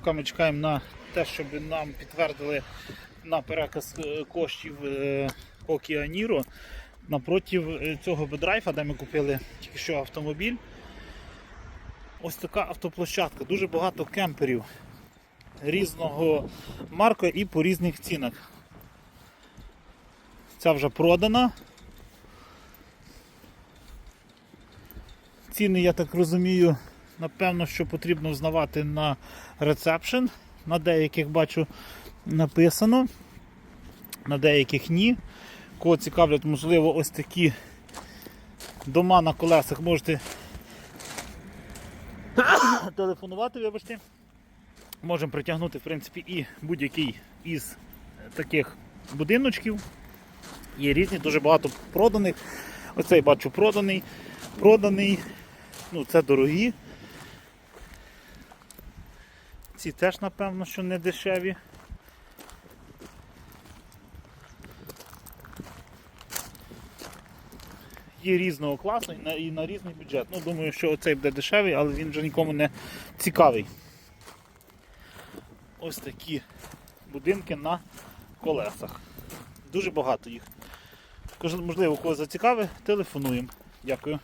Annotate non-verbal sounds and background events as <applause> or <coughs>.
Поки ми чекаємо на те, щоб нам підтвердили на переказ е, коштів е, Океаніро напроти е, цього бедрайфа, де ми купили тільки що автомобіль. Ось така автоплощадка, дуже багато кемперів різного марка і по різних цінах. Ця вже продана. Ціни, я так розумію, напевно, що потрібно взнавати на ресепшн. На деяких бачу написано, на деяких ні. Кого цікавлять, можливо, ось такі дома на колесах можете <coughs> телефонувати, вибачте. Можемо притягнути, в принципі, і будь-який із таких будиночків. Є різні, дуже багато проданих. Оцей бачу проданий. Проданий. Ну, це дорогі. Ці теж, напевно, що не дешеві. Є різного класу і на, і на різний бюджет. Ну, думаю, що оцей буде дешевий, але він вже нікому не цікавий. Ось такі будинки на колесах. Дуже багато їх. Можливо, кого зацікавить, телефонуємо. Дякую.